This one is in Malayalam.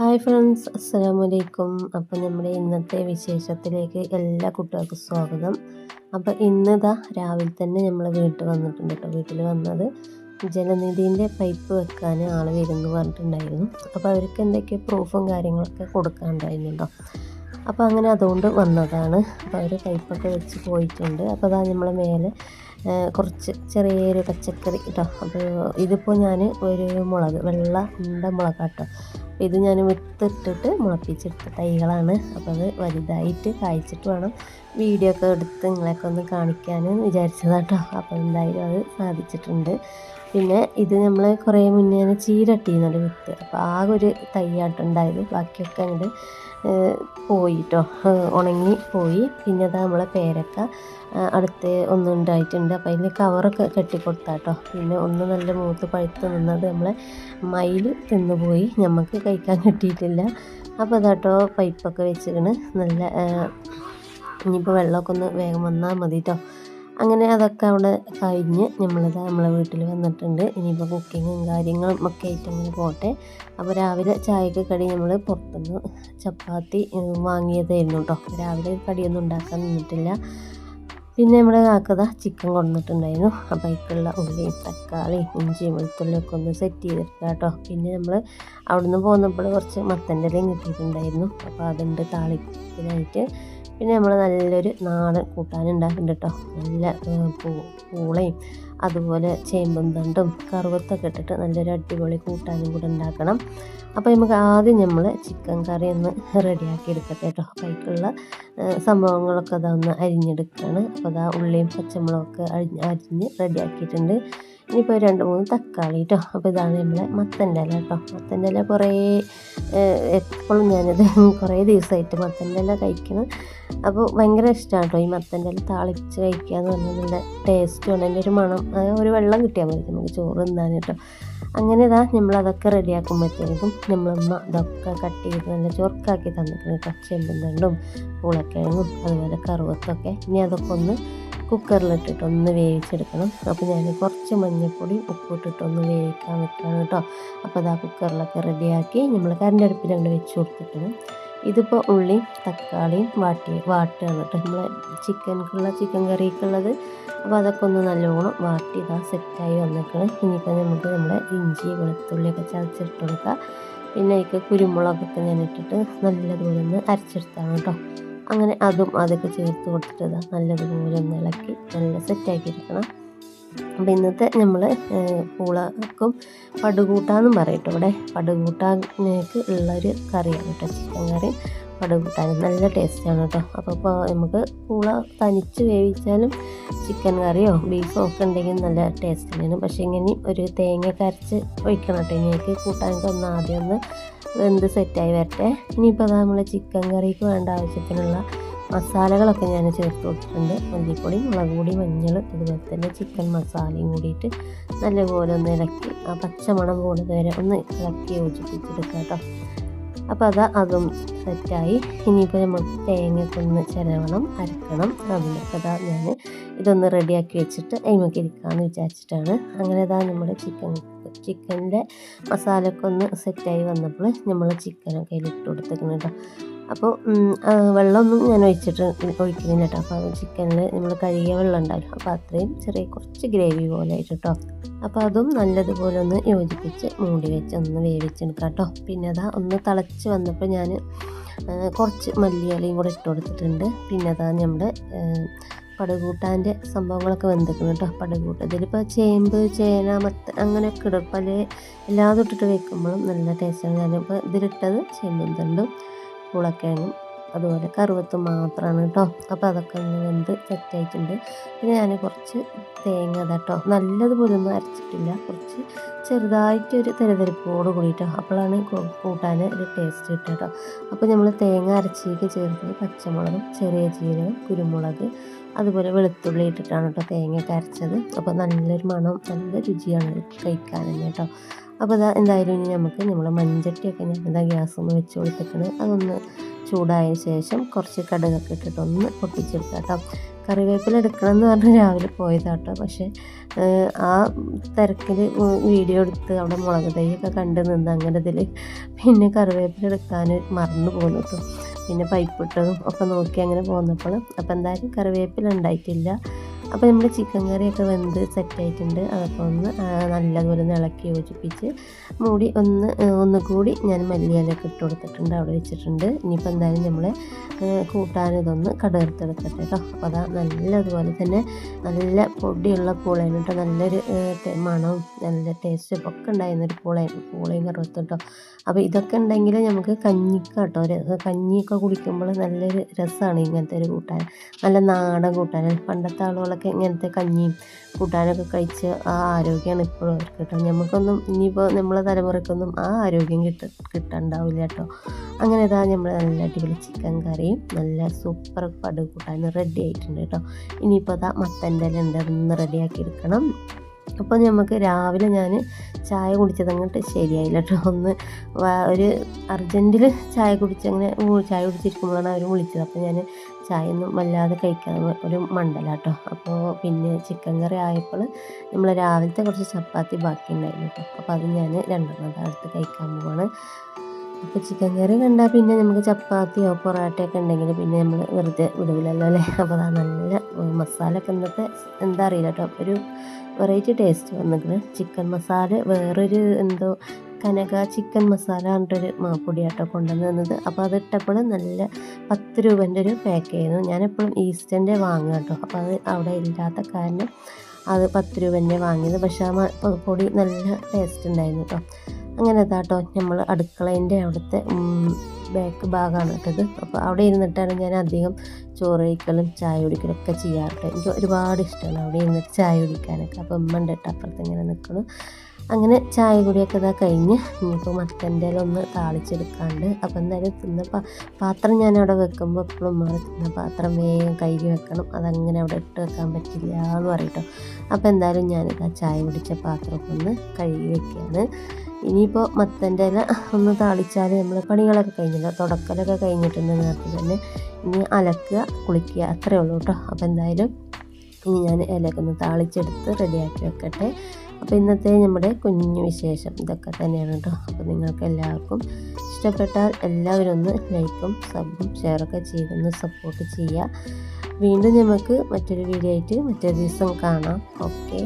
ഹായ് ഫ്രണ്ട്സ് അസ്സലാമു അലൈക്കും അപ്പോൾ നമ്മുടെ ഇന്നത്തെ വിശേഷത്തിലേക്ക് എല്ലാ കുട്ടികൾക്കും സ്വാഗതം. അപ്പോൾ ഇന്ന് ഇതാ രാവിലെ തന്നെ നമ്മൾ വീട്ടിൽ വന്നിട്ടുണ്ട് കേട്ടോ. വീട്ടിൽ വന്നത് ജലനിധിന്റെ പൈപ്പ് വെക്കാൻ ആൾ വരുമെന്ന് പറഞ്ഞിട്ടുണ്ടായിരുന്നു. അപ്പോൾ അവർക്ക് എന്തൊക്കെ പ്രൂഫും കാര്യങ്ങളൊക്കെ കൊടുക്കാനുണ്ടായിരുന്നുണ്ടോ? അപ്പോൾ അങ്ങനെ അതുകൊണ്ട് വന്നതാണ്. അപ്പോൾ അവർ പൈപ്പൊക്കെ വെച്ച് പോയിട്ടുണ്ട്. അപ്പോൾ അതാ നമ്മളെ മേലെ കുറച്ച് ചെറിയൊരു പച്ചക്കറി കേട്ടോ. അപ്പോൾ ഇതിപ്പോൾ ഞാൻ ഒരു മുളക് വെള്ള ഉണ്ട മുളക് അപ്പോൾ ഇത് ഞാൻ വിത്തിട്ടിട്ട് മുളപ്പിച്ചെടുത്ത തൈകളാണ്. അപ്പോൾ അത് വലുതായിട്ട് കായ്ച്ചിട്ട് വേണം വീഡിയോ ഒക്കെ എടുത്ത് നിങ്ങളെയൊക്കെ ഒന്ന് കാണിക്കാൻ വിചാരിച്ചതാട്ടോ. അപ്പോൾ എന്തായാലും അത് സാധിച്ചിട്ടുണ്ട്. പിന്നെ ഇത് നമ്മൾ കുറേ മുന്നേ തന്നെ ചീരട്ടിന്നുണ്ട് വിത്ത്. അപ്പോൾ ആകെ ഒരു തൈയാട്ടുണ്ടായത് ബാക്കിയൊക്കെ അങ്ങോട്ട് പോയിട്ടോ. ഉണങ്ങി പോയി. പിന്നെ അത് നമ്മളെ പേരക്ക അടുത്ത് ഒന്നുണ്ടായിട്ടുണ്ട് അപ്പോൾ അതിന് കവറൊക്കെ കെട്ടിക്കൊടുത്താട്ടോ. പിന്നെ ഒന്ന് നല്ല മൂത്ത് പഴുത്ത് നിന്നത് നമ്മളെ മയിൽ തിന്നുപോയി. നമുക്ക് കഴിക്കാൻ കിട്ടിയിട്ടില്ല. അപ്പോൾ അതാട്ടോ പൈപ്പൊക്കെ വെച്ചിരിക്കണ്. നല്ല ഇനിയിപ്പോൾ വെള്ളമൊക്കെ ഒന്ന് വേഗം വന്നാൽ മതി കേട്ടോ അങ്ങനെ അതൊക്കെ അവിടെ കഴിഞ്ഞ് നമ്മളിത് നമ്മളെ വീട്ടിൽ വന്നിട്ടുണ്ട്. ഇനിയിപ്പോൾ കുക്കിങ്ങും കാര്യങ്ങളും ഒക്കെ ആയിട്ട് അങ്ങനെ പോട്ടെ. അപ്പോൾ രാവിലെ ചായക്ക് കടി നമ്മൾ പുറത്തുനിന്ന് ചപ്പാത്തി വാങ്ങിയതായിരുന്നു കേട്ടോ രാവിലെ കടിയൊന്നും ഉണ്ടാക്കാൻ നിന്നിട്ടില്ല. പിന്നെ നമ്മുടെ കാക്കത ചിക്കൻ കൊണ്ടുവന്നിട്ടുണ്ടായിരുന്നു. അപ്പോൾ അതിക്കുള്ള ഉള്ളിയും തക്കാളിയും ഇഞ്ചിയും വെളുത്തുള്ളിയൊക്കെ ഒന്ന് സെറ്റ് ചെയ്തെടുക്കുക കേട്ടോ. പിന്നെ നമ്മൾ അവിടുന്ന് പോകുന്നപ്പോൾ കുറച്ച് മത്തന്റെ ഇലയും കിട്ടിയിട്ടുണ്ടായിരുന്നു. അപ്പോൾ അതുണ്ട് താളിപ്പിനായിട്ട്. പിന്നെ നമ്മൾ നല്ലൊരു നാടൻ കൂട്ടാനുണ്ടാക്കുന്നുണ്ട് കേട്ടോ. നല്ല പൂളയും അതുപോലെ ചേമ്പും തണ്ടും കറുവത്തൊക്കെ ഇട്ടിട്ട് നല്ലൊരു അടിപൊളി കൂട്ടാനും കൂടെ ഉണ്ടാക്കണം. അപ്പോൾ നമുക്ക് ആദ്യം നമ്മൾ ചിക്കൻ കറി ഒന്ന് റെഡിയാക്കി എടുക്കട്ടെ കേട്ടോ. കൈക്കുള്ള സംഭവങ്ങളൊക്കെ അതൊന്ന് അരിഞ്ഞെടുക്കുകയാണ് അപ്പോൾ അതാ ഉള്ളിയും പച്ചമുളകൊക്കെ അരിഞ്ഞ് അരിഞ്ഞ് റെഡിയാക്കിയിട്ടുണ്ട്. ഇനിയിപ്പോൾ രണ്ട് മൂന്ന് തക്കാളി കേട്ടോ അപ്പോൾ ഇതാണ് നമ്മളെ മത്തന്റെ ഇല കേട്ടോ മത്തന്റെ ഇല കുറേ എപ്പോഴും ഞാനിത് കുറേ ദിവസമായിട്ട് മത്തന്റെ ഇല കഴിക്കണം. അപ്പോൾ ഭയങ്കര ഇഷ്ടമാണ് കേട്ടോ ഈ മത്തന്റെ ഇല താളിച്ച് കഴിക്കുക എന്ന് പറഞ്ഞാൽ നല്ല ടേസ്റ്റുമാണ് അതിന്റെ ഒരു മണം ഒരു വെള്ളം കിട്ടിയാൽ മതി നമുക്ക് ചോറ് തിന്നാൻ കേട്ടോ അങ്ങനെ ഇതാ നമ്മളതൊക്കെ റെഡിയാക്കുമ്പോഴത്തേക്കും നമ്മളമ്മ ഇതൊക്കെ കട്ട് ചെയ്ത് നല്ല ചൊറുക്കാക്കി തന്നിട്ടുണ്ട് ചെമ്പും തണ്ടും പൂളക്കിഴങ്ങും അതുപോലെ കറുവത്തൊക്കെ. ഇനി അതൊക്കെ ഒന്ന് കുക്കറിലിട്ടിട്ട് ഒന്ന് വേവിച്ചെടുക്കണം. അപ്പോൾ ഞാൻ കുറച്ച് മഞ്ഞൾപ്പൊടി ഉപ്പിട്ടിട്ട് ഒന്ന് വേവിക്കാൻ വെക്കണം കേട്ടോ. അപ്പോൾ അതാ കുക്കറിലൊക്കെ റെഡിയാക്കി നമ്മൾ കരണ്ടടുപ്പിൽ അങ്ങോട്ട് വെച്ച് കൊടുത്തിട്ടുണ്ട്. ഇതിപ്പോൾ ഉള്ളിയും തക്കാളിയും വാട്ടി വാട്ടുകയാണ് കേട്ടോ നമ്മൾ ചിക്കൻക്കുള്ള ചിക്കൻ കറിക്കുള്ളത്. അപ്പോൾ അതൊക്കെ ഒന്ന് നല്ലോണം വാട്ടി ഇതാ സെറ്റായി വന്നേക്കണം. ഇനിയിപ്പോൾ നമുക്ക് നമ്മുടെ ഇഞ്ചി വെളുത്തുള്ളിയൊക്കെ ചതച്ചിട്ട് കൊടുക്കുക പിന്നെ അതിക്ക് കുരുമുളകൊക്കെ ഞാൻ നല്ലതുപോലെ ഒന്ന് അരച്ചെടുത്താണ് കേട്ടോ അങ്ങനെ അതും അതൊക്കെ ചേർത്ത് കൊടുത്തിട്ട് ഇതാ നല്ലതുപോലെ ഒന്ന് ഇളക്കി നല്ല സെറ്റാക്കി എടുക്കണം അപ്പോൾ ഇന്നത്തെ നമ്മൾ പൂളക്കും പടുകൂട്ടാന്നും പറയും കേട്ടോ ഇവിടെ. പടുകൂട്ടാനേക്ക് ഉള്ളൊരു കറിയാണ് കേട്ടോ ചിക്കൻ കറി. പടുകൂട്ടാൻ നല്ല ടേസ്റ്റാണ് കേട്ടോ. അപ്പോൾ ഇപ്പോൾ നമുക്ക് പൂള തനിച്ച് വേവിച്ചാലും ചിക്കൻ കറിയോ ബീഫോ ഒക്കെ ഉണ്ടെങ്കിൽ നല്ല ടേസ്റ്റ് തന്നെയാണ്. പക്ഷേ ഇങ്ങനെ ഒരു തേങ്ങ കരച്ച് ഒഴിക്കണം കേട്ടോ. ഇങ്ങനെയൊക്കെ കൂട്ടാനൊക്കെ ഒന്ന് ആദ്യം ഒന്ന് വെന്ത് സെറ്റായി വരട്ടെ. ഇനിയിപ്പോൾ നമ്മൾ ചിക്കൻ കറിക്ക് വേണ്ട ആവശ്യത്തിനുള്ള മസാലകളൊക്കെ ഞാൻ ചേർത്ത് കൊടുത്തിട്ടുണ്ട്. മല്ലിപ്പൊടി മുളക് പൊടി മഞ്ഞൾ അതുപോലെ തന്നെ ചിക്കൻ മസാലയും കൂടിയിട്ട് നല്ലപോലെ ഒന്ന് ഇളക്കി ആ പച്ചമണം പോകുന്നത് വരെ ഒന്ന് ഇളക്കി യോജിപ്പിച്ചെടുക്കുക കേട്ടോ. അപ്പോൾ അത് അതും സെറ്റായി. ഇനിയിപ്പോൾ നമ്മൾ തേങ്ങയൊക്കെ ഒന്ന് ചിരവണം അരക്കണം. അതിനൊക്കെ അതാ ഞാൻ ഇതൊന്ന് റെഡിയാക്കി വെച്ചിട്ട് അതിമൊക്കെ ഇരിക്കാമെന്ന് വിചാരിച്ചിട്ടാണ്. അങ്ങനെ അതാ നമ്മുടെ ചിക്കൻ ചിക്കന്റെ മസാലയൊക്കെ ഒന്ന് സെറ്റായി വന്നപ്പോൾ നമ്മൾ ചിക്കനൊക്കെ അതിലിട്ട് കൊടുത്തേക്കുന്നുണ്ടോ അപ്പോൾ വെള്ളമൊന്നും ഞാൻ ഒഴിച്ചിട്ട് ഒഴിക്കുന്നില്ല കേട്ടോ. അപ്പോൾ ചിക്കനിൽ നമ്മൾ കഴുകിയ വെള്ളം ഉണ്ടായിരുന്നു അപ്പോൾ അത്രയും ചെറിയ കുറച്ച് ഗ്രേവി പോലെ ആയിട്ട് അപ്പോൾ അതും നല്ലതുപോലെ ഒന്ന് യോജിപ്പിച്ച് മൂടി വെച്ച് ഒന്ന് വേവിച്ചെടുക്കാം കേട്ടോ. പിന്നെ അതാ ഒന്ന് തിളച്ച് വന്നപ്പോൾ ഞാൻ കുറച്ച് മല്ലിയിലയും കൂടെ ഇട്ട് കൊടുത്തിട്ടുണ്ട്. പിന്നെ അതാ നമ്മുടെ പടുകൂട്ടാന്റെ സംഭവങ്ങളൊക്കെ വെന്തിക്കണം കേട്ടോ. പടുകൂട്ട് ഇതിലിപ്പോൾ ചേമ്പ് ചേന മത്ത അങ്ങനെയൊക്കെ ഇടും. പല എല്ലാതും ഇട്ടിട്ട് വെക്കുമ്പോഴും നല്ല ടേസ്റ്റാണ് ഞാനിപ്പോൾ ഇതിലിട്ടത് ചേമ്പും തണ്ടും പൂളക്കിഴങ്ങും അതുപോലെ കറുവത്ത് മാത്രമാണ് കേട്ടോ അപ്പോൾ അതൊക്കെ ഒന്ന് വെന്ത് സെറ്റായിട്ടുണ്ട്. പിന്നെ ഞാൻ കുറച്ച് തേങ്ങ കേട്ടോ നല്ലതുപോലെ ഒന്നും അരച്ചിട്ടില്ല. കുറച്ച് ചെറുതായിട്ടൊരു തെരതെരപ്പോട് കൂടിയിട്ടോ. അപ്പോഴാണ് കൂട്ടാൻ ഒരു ടേസ്റ്റ് കിട്ടുക കേട്ടോ അപ്പോൾ നമ്മൾ തേങ്ങ അരച്ചിലേക്ക് ചേർത്ത് പച്ചമുളകും ചെറിയ ജീരകം കുരുമുളക് അതുപോലെ വെളുത്തുള്ളി ഇട്ടിട്ടാണ് കേട്ടോ തേങ്ങയൊക്കെ അരച്ചത്. അപ്പോൾ നല്ലൊരു മണം നല്ല രുചിയാണ് കഴിക്കാൻ തന്നെ കേട്ടോ അപ്പോൾ ഇതാ എന്തായാലും ഇനി നമുക്ക് നമ്മൾ മൺചട്ടിയൊക്കെ ഞാൻ എന്താ ഗ്യാസ് ഒന്ന് വെച്ച് കൊടുത്തിട്ടുണ്ട്. അതൊന്ന് ചൂടായ ശേഷം കുറച്ച് കടുകൊക്കെ ഇട്ടിട്ട് ഒന്ന് കേട്ടോ. കറിവേപ്പില എടുക്കണം എന്ന് പറഞ്ഞ് രാവിലെ പോയതാട്ടോ പക്ഷേ ആ തിരക്കിൽ വീഡിയോ എടുത്ത് അവിടെ മുളക് തൈയൊക്കെ കണ്ട് നിന്ന് അങ്ങനെ ഇതിൽ പിന്നെ കറിവേപ്പില എടുക്കാൻ മറന്നു പോകുന്നു കേട്ടോ. പിന്നെ പൈപ്പിട്ടതും ഒക്കെ നോക്കി അങ്ങനെ പോന്നപ്പോൾ അപ്പോൾ എന്തായാലും കറിവേപ്പില ഉണ്ടായിട്ടില്ല. അപ്പോൾ നമ്മുടെ ചിക്കൻ കറിയൊക്കെ വെന്ത് സെറ്റായിട്ടുണ്ട് അതൊക്കെ ഒന്ന് നല്ലതുപോലെ ഒന്ന് ഇളക്കി യോജിപ്പിച്ച് മൂടി ഒന്ന് ഒന്നുകൂടി ഞാൻ മല്ലിയിലൊക്കെ ഇട്ട് കൊടുത്തിട്ടുണ്ട്. അവിടെ വെച്ചിട്ടുണ്ട്. ഇനിയിപ്പോൾ എന്തായാലും നമ്മൾ കൂട്ടാൻ ഇതൊന്ന് കടുകർത്തെടുക്കട്ടെ കേട്ടോ അപ്പോൾ അതാ നല്ലതുപോലെ തന്നെ നല്ല പൊടിയുള്ള പൂളയാണ് കേട്ടോ നല്ലൊരു മണവും നല്ല ടേസ്റ്റും ഒക്കെ ഉണ്ടായിരുന്ന ഒരു പൂളയും പൂളയും കറുത്തും കേട്ടോ അപ്പോൾ ഇതൊക്കെ ഉണ്ടെങ്കിൽ നമുക്ക് കഞ്ഞിക്ക കേട്ടോ കഞ്ഞിയൊക്കെ കുടിക്കുമ്പോൾ നല്ലൊരു രസമാണ് ഇങ്ങനത്തെ ഒരു കൂട്ടാൻ. നല്ല നാടൻ കൂട്ടാൻ. പണ്ടത്തെ ആളുകളൊക്കെ ഇങ്ങനത്തെ കഞ്ഞിയും കൂട്ടാനൊക്കെ കഴിച്ച് ആ ആരോഗ്യമാണ് ഇപ്പോഴും അവർക്ക് കേട്ടോ. നമുക്കൊന്നും ഇനിയിപ്പോൾ നമ്മളെ തലമുറയ്ക്കൊന്നും ആ ആരോഗ്യം കിട്ട കിട്ടണ്ടാവില്ല കേട്ടോ. അങ്ങനെ ഇതാ നമ്മൾ നല്ല അടിപൊളി ചിക്കൻ കറിയും നല്ല സൂപ്പർ പടു കൂട്ടാൻ റെഡി ആയിട്ടുണ്ട് കേട്ടോ. ഇനിയിപ്പോൾ അതാ മത്തന്റെ ഇല ഉണ്ട് അതൊന്ന് റെഡിയാക്കി എടുക്കണം. അപ്പോൾ നമുക്ക് രാവിലെ ഞാൻ ചായ കുടിച്ചത് അങ്ങോട്ട് ശരിയായില്ല കേട്ടോ. ഒന്ന് ഒരു അർജന്റിൽ ചായ കുടിച്ച് അങ്ങനെ ചായ കുടിച്ചിരിക്കുമ്പോഴാണ് അവർ വിളിച്ചത്. അപ്പോൾ ഞാൻ ചായ ഒന്നും വല്ലാതെ കഴിക്കാൻ ഒരു മണ്ടലാട്ടോ. അപ്പോൾ പിന്നെ ചിക്കൻ കറി ആയപ്പോൾ നമ്മൾ രാവിലത്തെ കുറച്ച് ചപ്പാത്തി ബാക്കി ഉണ്ടായിരുന്നു കേട്ടോ. അപ്പോൾ അത് ഞാൻ രണ്ടെണ്ണം ദാ കഴിക്കാൻ പോവാണ്. അപ്പോൾ ചിക്കൻ കറി കണ്ടാൽ പിന്നെ നമുക്ക് ചപ്പാത്തിയോ പൊറോട്ടയൊക്കെ ഉണ്ടെങ്കിൽ പിന്നെ നമ്മൾ വെറുതെ വിടില്ലല്ലോ അല്ലേ? അപ്പോൾ അതാ നല്ല മസാല ഒക്കെ ഇന്നത്തെ എന്താ അറിയില്ല കേട്ടോ. ഒരു വെറൈറ്റി ടേസ്റ്റ് വന്നിട്ടുണ്ട് ചിക്കൻ മസാല വേറൊരു എന്തോ കനക ചിക്കൻ മസാല പറഞ്ഞിട്ടൊരു മാപ്പൊടി ആട്ടോ കൊണ്ടുവന്ന് തന്നത്. അപ്പോൾ അതിട്ടപ്പോൾ നല്ല പത്ത് രൂപേന്റെ ഒരു പാക്ക് ആയിരുന്നു ഞാനെപ്പോഴും ഈസ്റ്റന്റെ വാങ്ങുക കേട്ടോ അപ്പോൾ അത് അവിടെ ഇല്ലാത്ത കാരണം അത് പത്ത് രൂപേന്റെ വാങ്ങിയത്. പക്ഷേ ആ പൊടി നല്ല ടേസ്റ്റ് ഉണ്ടായിരുന്നു കേട്ടോ അങ്ങനെ കേട്ടോ നമ്മൾ അടുക്കളേന്റെ അവിടുത്തെ ബാക്ക് ഭാഗമാണ് ഇട്ടത്. അപ്പോൾ അവിടെ ഇരുന്നിട്ടാണ് ഞാൻ അധികം ചോറ് കഴിക്കലും ചായ കുടിക്കലും ഒക്കെ ചെയ്യാറുണ്ട് എനിക്ക് ഒരുപാട് ഇഷ്ടമാണ് അവിടെ ഇരുന്നിട്ട് ചായ കുടിക്കാനൊക്കെ. അപ്പോൾ ഉമ്മ ഉണ്ട് കേട്ടോ അപ്പുറത്ത് ഇങ്ങനെ നിൽക്കണം അങ്ങനെ ചായ കൂടിയൊക്കെ ഇതാ കഴിഞ്ഞ് ഇനിയിപ്പോൾ മത്തന്റെ ഒന്ന് താളിച്ചെടുക്കാണ്ട്. അപ്പോൾ എന്തായാലും തിന്ന പാ പാത്രം ഞാൻ അവിടെ വെക്കുമ്പോൾ എപ്പോഴും മാറി തിന്ന പാത്രം വേഗം കഴുകി വെക്കണം. അതങ്ങനെ അവിടെ ഇട്ട് വെക്കാൻ പറ്റില്ല എന്ന് പറയട്ടോ. അപ്പോൾ എന്തായാലും ഞാനിതാ ചായ കുടിച്ച പാത്രമൊക്കെ ഒന്ന് കഴുകി വെക്കുകയാണ് ഇനിയിപ്പോൾ മത്തന്റെ ഇല ഒന്ന് താളിച്ചാൽ നമ്മൾ പണികളൊക്കെ കഴിഞ്ഞല്ലോ. തുടക്കലൊക്കെ കഴിഞ്ഞിട്ടുണ്ട് നേരത്തെ തന്നെ. ഇനി അലക്കുക കുളിക്കുക അത്രയേ ഉള്ളൂ കേട്ടോ. അപ്പോൾ എന്തായാലും ഇനി ഞാൻ ഇലയൊക്കെ ഒന്ന് താളിച്ചെടുത്ത് റെഡിയാക്കി വെക്കട്ടെ. അപ്പോൾ ഇന്നത്തെ നമ്മുടെ കുഞ്ഞു വിശേഷം ഇതൊക്കെ തന്നെയാണ് കേട്ടോ. അപ്പോൾ നിങ്ങൾക്ക് എല്ലാവർക്കും ഇഷ്ടപ്പെട്ടാൽ എല്ലാവരും ഒന്ന് ലൈക്കും സബും ഷെയറൊക്കെ ചെയ്തൊന്ന് സപ്പോർട്ട് ചെയ്യുക. വീണ്ടും നമുക്ക് മറ്റൊരു വീഡിയോ ആയിട്ട് മറ്റൊരു ദിവസം കാണാം. ഓക്കെ